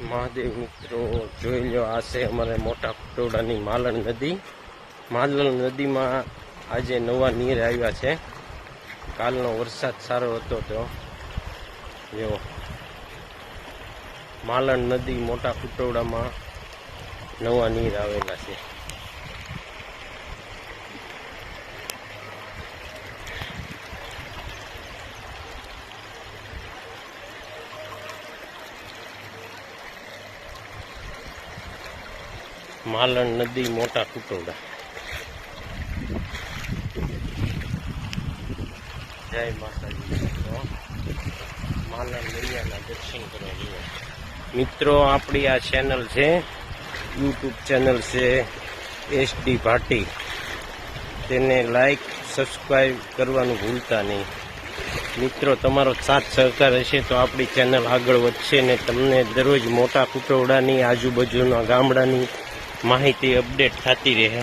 મહાદેવ મિત્રો, જોઈ લો આ છે અમારે મોટા કટોડાની માલણ નદી. માલણ નદીમાં આજે નવા નીર આવ્યા છે. કાલનો વરસાદ સારો હતો તો. જો, માલણ નદી મોટા કુટોડામાં નવા નીર આવેલા છે. માલણ નદી મોટા કુટોડા જય માતાજી. માલણ નદિયાના દર્શન કરવા જઈએ. મિત્રો, આપણી આ ચેનલ છે, યુટ્યુબ ચેનલ છે એસડી ભાટી. તેને લાઈક સબસ્ક્રાઈબ કરવાનું ભૂલતા નહીં. મિત્રો, તમારો સાથ સહકાર હશે તો આપણી ચેનલ આગળ વધશે ને તમને દરરોજ મોટા કુટોડાની આજુબાજુના ગામડાની માહિતી અપડેટ થતી રહે.